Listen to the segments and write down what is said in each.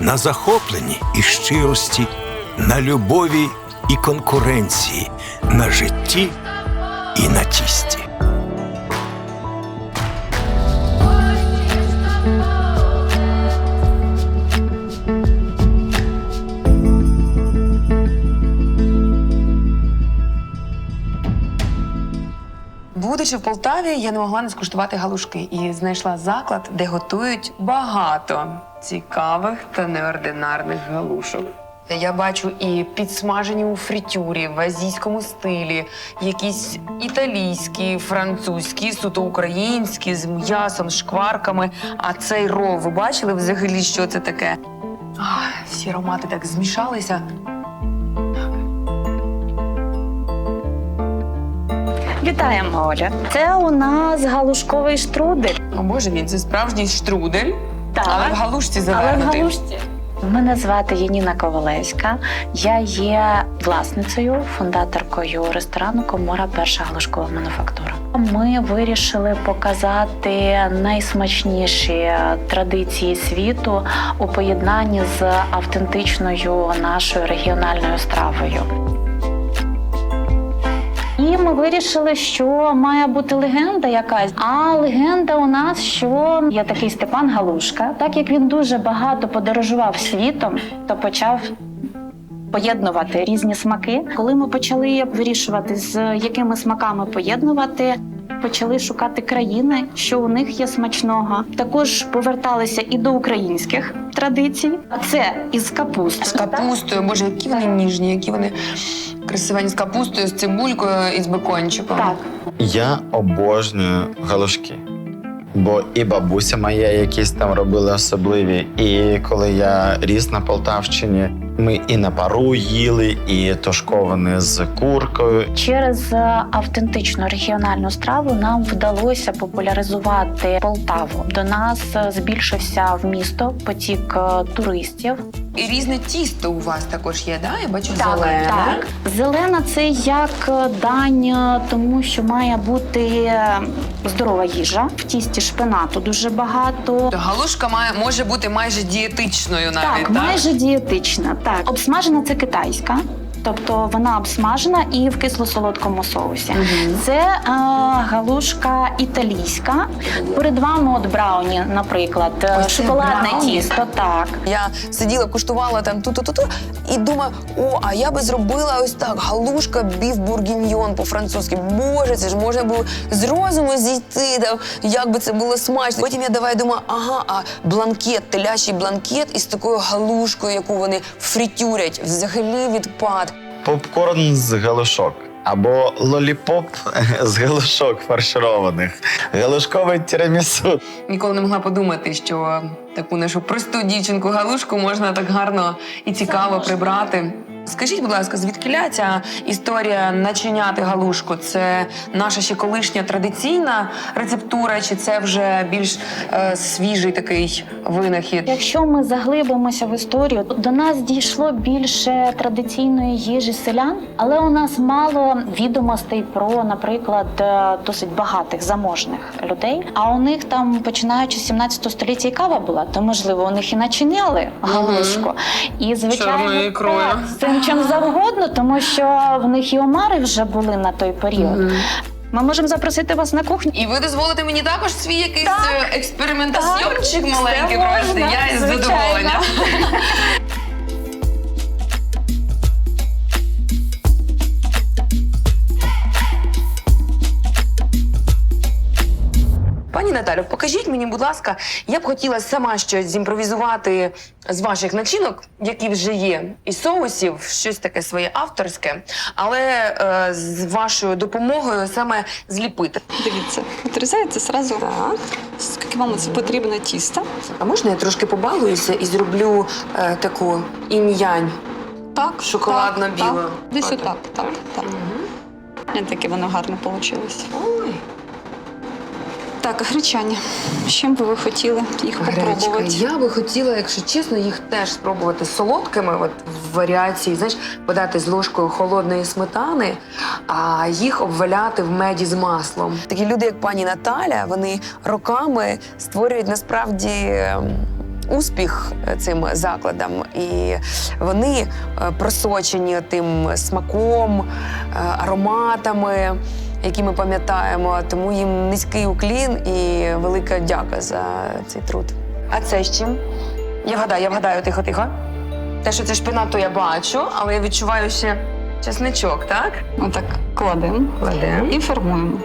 на захопленні і щирості, на любові і конкуренції, на житті і на тісті. Будучи в Полтаві, я не могла не скуштувати галушки і знайшла заклад, де готують багато цікавих та неординарних галушок. Я бачу і підсмажені у фритюрі в азійському стилі, якісь італійські, французькі, суто українські з м'ясом, шкварками. А цей рол, ви бачили взагалі, що це таке? Ах, всі аромати так змішалися. Вітаємо, Оля. Це у нас галушковий штрудель. О боже мій, це справжній штрудель, Так. але в галушці Але в завернутий. галушці. Мене звати Яніна Ковалевська. Я є власницею, фундаторкою ресторану Комора Перша галушкова мануфактура. Ми вирішили показати найсмачніші традиції світу у поєднанні з автентичною нашою регіональною стравою. Ми вирішили, що має бути легенда якась. А легенда у нас, що є такий Степан Галушка. Так як він дуже багато подорожував світом, то почав. Поєднувати різні смаки. Коли ми почали вирішувати, з якими смаками поєднувати, почали шукати країни, що у них є смачного. Також поверталися і до українських традицій. А це із капусти. З капустою, боже, які вони ніжні, які вони красивені з капустою, з цибулькою і з бекончиком. Так, Я обожнюю галушки. Бо і бабуся моя якісь там робили особливі. І коли я ріс на Полтавщині, ми і на пару їли, і тушковані з куркою. Через е, автентичну регіональну страву нам вдалося популяризувати Полтаву. До нас е, збільшився в місто потік е, туристів. І різне тісто у вас також є, да? Я бачу зелене. так. Зелена це як дань, тому що має бути здорова їжа. В тісті шпинату дуже багато. Галушка має може бути майже дієтичною навіть. Так, майже дієтична. Так, обсмажена це китайська. Тобто вона обсмажена і в кисло-солодкому соусі. Мгм. Це е, галушка італійська. Перед вами от брауні, наприклад, е, Ось шоколадне брауні? тісто. Так. Я сиділа, куштувала там ту-ту-ту-ту і думаю, о, а я би зробила ось так: галушка біф бургіньйон по-французьки. Боже, це ж можна було з розуму зійти, там, як би це було смачно. Потім я давай думаю, ага, а бланкет, телячий бланкет із такою галушкою, яку вони фритюрять, взагалі відпад. Попкорн з галушок. Або лоліпоп з галушок фаршированих, галушкове тірамісу. Ніколи не могла подумати, що таку нашу просту дівчинку галушку можна так гарно і цікаво прибрати. Скажіть, будь ласка, звідкиля ця історія начиняти галушку? Це наша ще колишня традиційна рецептура, чи це вже більш е, свіжий такий винахід? Якщо ми заглибимося в історію, до нас дійшло більше традиційної їжі селян, але у нас мало відомостей про, наприклад, е, досить багатих заможних людей. А у них там, починаючи з 17 століття, і кава була, то можливо у них і начиняли галушку. І звичайно, Чорною так, з цим чим завгодно, тому що в них і омари вже були на той період. Ми можемо запросити вас на кухню. І ви дозволите мені також свій якийсь Так. е, експериментаціончик Так, маленький провести? Я із звичайно. Наталю, покажіть мені, будь ласка, я б хотіла сама щось зімпровізувати з ваших начинок, які вже є, і соусів, щось таке своє авторське, але е, з вашою допомогою саме зліпити. Дивіться, відрізаєте зразу, Так. скільки вам це потрібно тіста. А можна я трошки побалуюся і зроблю е, таку інь-янь? Так, Шоколадно-білу. так, так. Десь Отак. отак, так, так. Не таке воно гарно вийшло. Ой, Так, гречані. З чим би ви хотіли їх гречка. попробувати? Я би хотіла, якщо чесно, їх теж спробувати солодкими, от в варіації, знаєш, подати з ложкою холодної сметани, а їх обваляти в меді з маслом. Такі люди, як пані Наталя, вони роками створюють насправді. ем, Успіх е, цим закладам, і вони е, просочені тим смаком, е, ароматами, які ми пам'ятаємо. Тому їм низький уклін і велика дяка за цей труд. А це з чим? Я вгадаю, я вгадаю тихо-тихо. Те, що це шпинат, то я бачу, але я відчуваю ще чесничок, так? Отак кладемо Кладемо. і формуємо.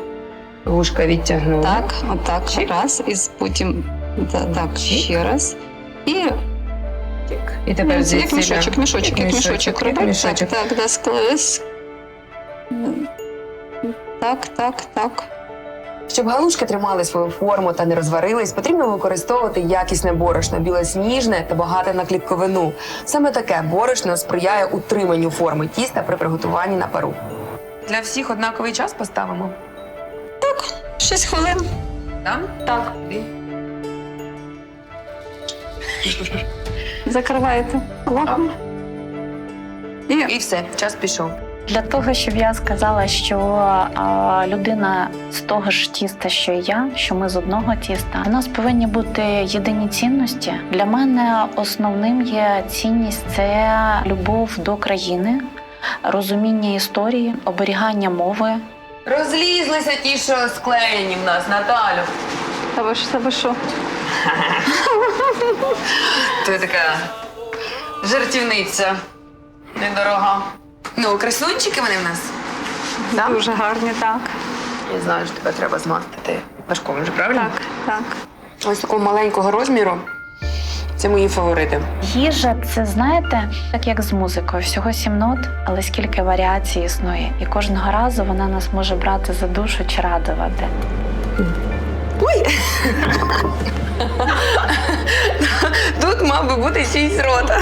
Вушка відтягнула. Так, отак, Чик. раз, і потім та- так, ще раз. І І ну, тепер як звідси мішочок, мішочок, як мішочок робити. мішочок. Так, так, да, склеїс. Так, так, так. Щоб галушки тримали свою форму та не розварились, потрібно використовувати якісне борошно, білосніжне та багате на клітковину. Саме таке борошно сприяє утриманню форми тіста при приготуванні на пару. Для всіх однаковий час поставимо. Так, Шість хвилин. Так? Так. Закриваєте лапу. І І все, час пішов. Для того, щоб я сказала, що а, людина з того ж тіста, що і я, що ми з одного тіста, у нас повинні бути єдині цінності. Для мене основним є цінність це любов до країни, розуміння історії, оберігання мови. Розлізлися ті, що склеєні в нас, Наталю. та ви ж тебе що? Ти така жартівниця. Недорога. Ну, красунчики вони в нас. Да? Дуже гарні, так. Я знаю, що тебе треба змастити важком вже, правильно? Так, так. Ось такого маленького розміру. Це мої фаворити. Їжа це знаєте, так як з музикою, всього сім нот, але скільки варіацій існує, і кожного разу вона нас може брати за душу чи радувати. Тут мав би бути шість рота.